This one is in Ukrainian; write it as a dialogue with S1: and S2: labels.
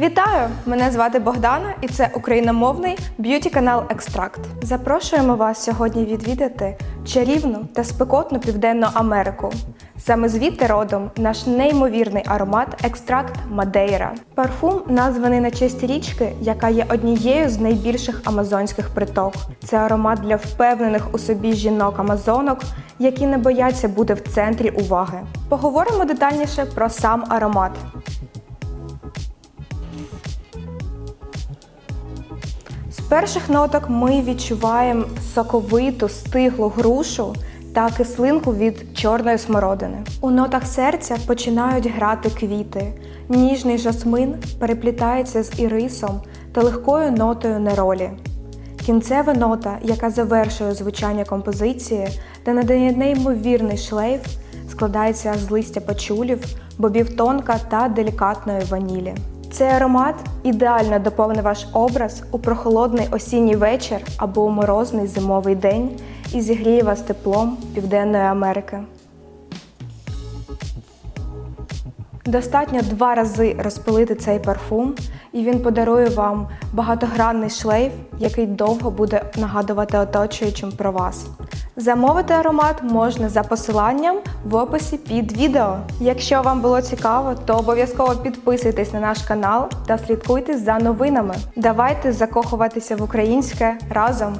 S1: Вітаю! Мене звати Богдана, і це україномовний б'юті канал Екстракт. Запрошуємо вас сьогодні відвідати чарівну та спекотну південну Америку. Саме звідти родом наш неймовірний аромат Екстракт Мадейра. Парфум названий на честь річки, яка є однією з найбільших амазонських приток. Це аромат для впевнених у собі жінок-амазонок, які не бояться бути в центрі уваги. Поговоримо детальніше про сам аромат. Перших ноток ми відчуваємо соковиту, стиглу грушу та кислинку від чорної смородини. У нотах серця починають грати квіти. Ніжний жасмин переплітається з ірисом та легкою нотою неролі. Кінцева нота, яка завершує звучання композиції та надає неймовірний шлейф, складається з листя пачулів, бобів тонка та делікатної ванілі. Цей аромат ідеально доповнить ваш образ у прохолодний осінній вечір або у морозний зимовий день і зігріє вас теплом Південної Америки. Достатньо два рази розпилити цей парфум, і він подарує вам багатогранний шлейф, який довго буде нагадувати оточуючим про вас. Замовити аромат можна за посиланням в описі під відео. Якщо вам було цікаво, то обов'язково підписуйтесь на наш канал та слідкуйте за новинами. Давайте закохуватися в українське разом!